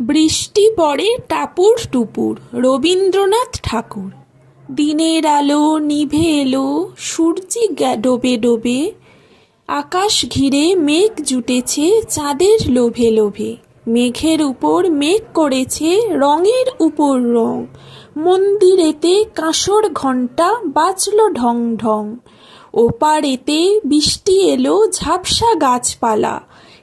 বৃষ্টি পড়ে টাপুর টুপুর, রবীন্দ্রনাথ ঠাকুর। দিনের আলো নিভে এলো, সূর্যি ডোবে ডোবে। আকাশ ঘিরে মেঘ জুটেছে চাঁদের লোভে লোভে। মেঘের উপর মেঘ করেছে রঙের উপর রং। মন্দিরেতে কাঁসর ঘণ্টা বাজল ঢং ঢং। ওপারেতে বৃষ্টি এলো ঝাপসা গাছপালা।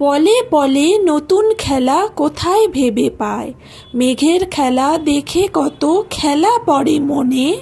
পলে পলে নতুন খেলা কোথায় ভেবে পায়? মেঘের খেলা দেখে কত খেলা পড়ে মনে?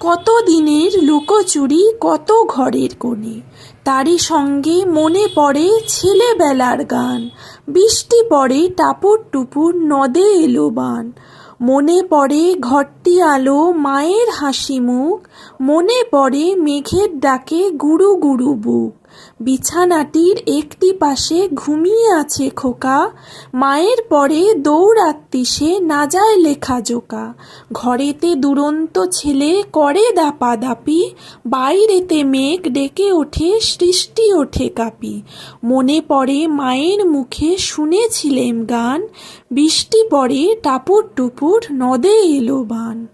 কত দিনের লুকোচুরি, কত ঘরের কোণে? তারই সঙ্গে মনে পড়ে ছেলেবেলার গান। বৃষ্টি পড়ে টাপুর টুপুর, নদে এলো বান। মনে পড়ে ঘরটি আলো, মায়ের হাসি মুখ। মনে পড়ে মেঘের ডাকে গুরু গুরু বুক। বিছানাটির একটি পাশে ঘুমিয়ে আছে খোকা। মায়ের পরে দৌড়াত্তি সে না যায় লেখা জোকা। ঘরেতে দুরন্ত ছেলে করে দাপাদাপি, বাইরেতে মেঘ ডেকে ওঠে, সৃষ্টি ওঠে কাপি। মনে পড়ে মায়ের মুখে শুনেছিলেম গান। বৃষ্টি পড়ে টাপুর টুপুর নদে এলো বান।